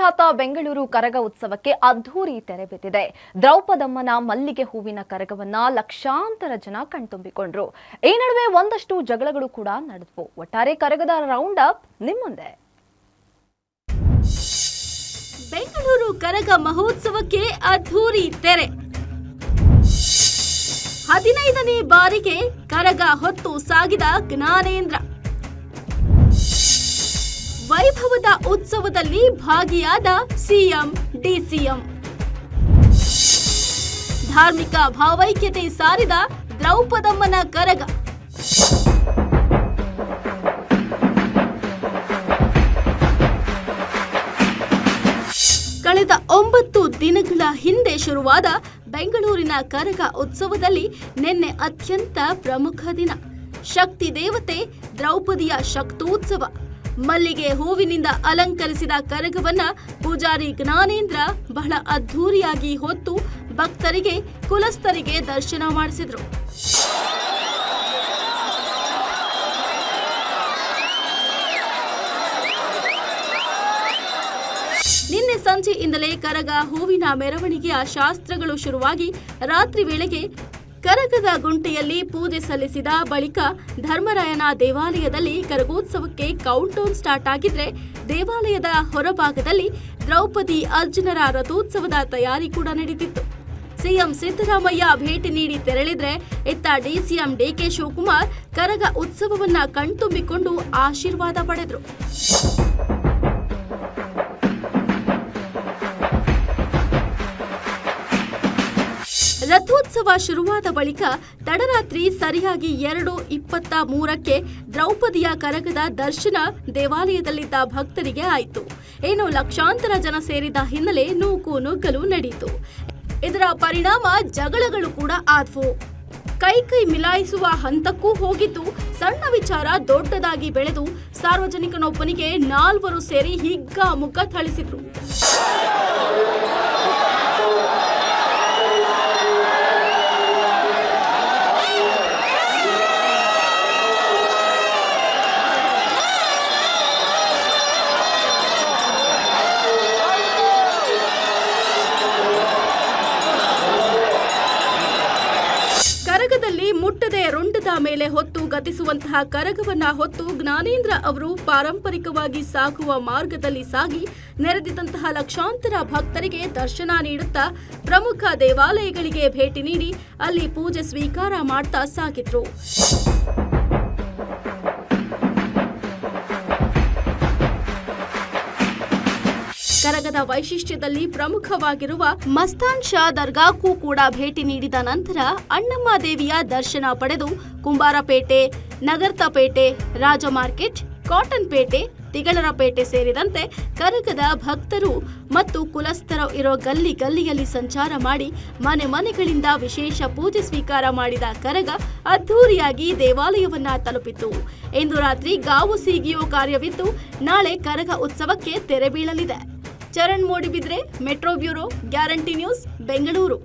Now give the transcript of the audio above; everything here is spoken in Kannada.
ವಿಶ್ವವಿಖ್ಯಾತ ಬೆಂಗಳೂರು ಕರಗ ಉತ್ಸವಕ್ಕೆ ಅದ್ಧೂರಿ ತೆರೆ ಬಿದ್ದಿದೆ. ದ್ರೌಪದಮ್ಮನ ಮಲ್ಲಿಗೆ ಹೂವಿನ ಕರಗವನ್ನ ಲಕ್ಷಾಂತರ ಜನ ಕಣ್ತುಂಬಿಕೊಂಡ್ರು. ಈ ನಡುವೆ ಒಂದಷ್ಟು ಜಗಳಗಳು ಕೂಡ ನಡೆದವು. ಒಟ್ಟಾರೆ ಕರಗದ ರೌಂಡ್ ಅಪ್ ನಿಮ್ಮುಂದೆ. ಬೆಂಗಳೂರು ಕರಗ ಮಹೋತ್ಸವಕ್ಕೆ ಅದ್ಧೂರಿ ತೆರೆ. ಹದಿನೈದನೇ ಬಾರಿಗೆ ಕರಗ ಹೊತ್ತು ಸಾಗಿದ ಜ್ಞಾನೇಂದ್ರ. ವೈಭವದ ಉತ್ಸವದಲ್ಲಿ ಭಾಗಿಯಾದ ಸಿಎಂ, ಡಿಸಿಎಂ. ಧಾರ್ಮಿಕ ಭಾವೈಕ್ಯತೆ ಸಾರಿದ ದ್ರೌಪದಮ್ಮನ ಕರಗ. ಕಳೆದ ಒಂಬತ್ತು ದಿನಗಳ ಹಿಂದೆ ಶುರುವಾದ ಬೆಂಗಳೂರಿನ ಕರಗ ಉತ್ಸವದಲ್ಲಿ ನಿನ್ನೆ ಅತ್ಯಂತ ಪ್ರಮುಖ ದಿನ. ಶಕ್ತಿ ದೇವತೆ ದ್ರೌಪದಿಯ ಶಕ್ತೋತ್ಸವ. ಮಲ್ಲಿಗೆ ಹೂವಿನಿಂದ ಅಲಂಕರಿಸಿದ ಕರಗವನ್ನ ಪೂಜಾರಿ ಜ್ಞಾನೇಂದ್ರ ಬಹಳ ಅದ್ಧೂರಿಯಾಗಿ ಹೊತ್ತು ಭಕ್ತರಿಗೆ, ಕುಲಸ್ಥರಿಗೆ ದರ್ಶನ ಮಾಡಿಸಿದ್ರು. ನಿನ್ನೆ ಸಂಜೆಯಿಂದಲೇ ಕರಗ ಹೂವಿನ ಮೆರವಣಿಗೆಯ ಶಾಸ್ತ್ರಗಳು ಶುರುವಾಗಿ ರಾತ್ರಿ ವೇಳೆಗೆ ಕರಗದ ಗುಂಟೆಯಲ್ಲಿ ಪೂಜೆ ಸಲ್ಲಿಸಿದ ಬಳಿಕ ಧರ್ಮರಾಯನ ದೇವಾಲಯದಲ್ಲಿ ಕರಗೋತ್ಸವಕ್ಕೆ ಕೌಂಟೌನ್ ಸ್ಟಾರ್ಟ್ ಆಗಿದ್ರೆ ದೇವಾಲಯದ ಹೊರಭಾಗದಲ್ಲಿ ದ್ರೌಪದಿ ಅರ್ಜುನರ ರಥೋತ್ಸವದ ತಯಾರಿ ಕೂಡ ನಡೆದಿತ್ತು ಸಿಎಂ ಸಿದ್ದರಾಮಯ್ಯ ಭೇಟಿ ನೀಡಿ ತೆರಳಿದ್ರೆ ಇತ್ತ ಡಿಸಿಎಂ ಡಿಕೆ ಶಿವಕುಮಾರ್ ಕರಗ ಉತ್ಸವವನ್ನ ಕಣ್ತುಂಬಿಕೊಂಡು ಆಶೀರ್ವಾದ ಪಡೆದ್ರು. ರಥೋತ್ಸವ ಶುರುವಾದ ಬಳಿಕ ತಡರಾತ್ರಿ ಸರಿಯಾಗಿ ಎರಡು ಇಪ್ಪತ್ತ ಮೂರಕ್ಕೆ ದ್ರೌಪದಿಯ ಕರಗದ ದರ್ಶನ ದೇವಾಲಯದಲ್ಲಿದ್ದ ಭಕ್ತರಿಗೆ ಆಯಿತು. ಏನು ಲಕ್ಷಾಂತರ ಜನ ಸೇರಿದ ಹಿನ್ನೆಲೆ ನೂಕು ನುಗ್ಗಲು ನಡೆಯಿತು. ಇದರ ಪರಿಣಾಮ ಜಗಳಗಳು ಕೂಡ ಆದವು. ಕೈ ಕೈ ಮಿಲಾಯಿಸುವ ಹಂತಕ್ಕೂ ಹೋಗಿದ್ದು, ಸಣ್ಣ ವಿಚಾರ ದೊಡ್ಡದಾಗಿ ಬೆಳೆದು, ಸಾರ್ವಜನಿಕನೊಬ್ಬನಿಗೆ ನಾಲ್ವರು ಸೇರಿ ಹಿಗ್ಗಾಮುಗ್ಗ ಥಳಿಸಿದ್ರು. ಮುಟ್ಟದೆ ರುಂಡದ ಮೇಲೆ ಹೊತ್ತು ಗತಿಸುವಂತಹ ಕರಗವನ್ನ ಹೊತ್ತು ಜ್ಞಾನೇಂದ್ರ ಅವರು ಪಾರಂಪರಿಕವಾಗಿ ಸಾಗುವ ಮಾರ್ಗದಲ್ಲಿ ಸಾಗಿ ನೆರೆದಿದ್ದಂತಹ ಲಕ್ಷಾಂತರ ಭಕ್ತರಿಗೆ ದರ್ಶನ ನೀಡುತ್ತಾ ಪ್ರಮುಖ ದೇವಾಲಯಗಳಿಗೆ ಭೇಟಿ ನೀಡಿ ಅಲ್ಲಿ ಪೂಜೆ ಸ್ವೀಕಾರ ಮಾಡ್ತಾ ಸಾಗಿದ್ರು. ಕರಗದ ವೈಶಿಷ್ಟ್ಯದಲ್ಲಿ ಪ್ರಮುಖವಾಗಿರುವ ಮಸ್ತಾನ್ ಶಾ ದರ್ಗಾಕ್ಕೂ ಕೂಡ ಭೇಟಿ ನೀಡಿದ ನಂತರ ಅಣ್ಣಮ್ಮ ದೇವಿಯ ದರ್ಶನ ಪಡೆದು ಕುಂಬಾರಪೇಟೆ, ನಗರ್ತಪೇಟೆ ರಾಜ ಮಾರ್ಕೆಟ್ ಕಾಟನ್ ಪೇಟೆ ತಿಗಳರಪೇಟೆ ಸೇರಿದಂತೆ ಕರಗದ ಭಕ್ತರು ಮತ್ತು ಕುಲಸ್ಥರು ಇರೋ ಗಲ್ಲಿ ಗಲ್ಲಿಯಲ್ಲಿ ಸಂಚಾರ ಮಾಡಿ ಮನೆ ಮನೆಗಳಿಂದ ವಿಶೇಷ ಪೂಜೆ ಸ್ವೀಕಾರ ಮಾಡಿದ ಕರಗ ಅದ್ಧೂರಿಯಾಗಿ ದೇವಾಲಯವನ್ನ ತಲುಪಿತು. ಇಂದು ರಾತ್ರಿ ಗಾವು ಸೀಗಿಯೋ ಕಾರ್ಯವಿದ್ದು ನಾಳೆ ಕರಗ ಉತ್ಸವಕ್ಕೆ ತೆರೆ ಬೀಳಲಿದೆ. Charan Moodbidri metro bureau guarantee news Bengaluru.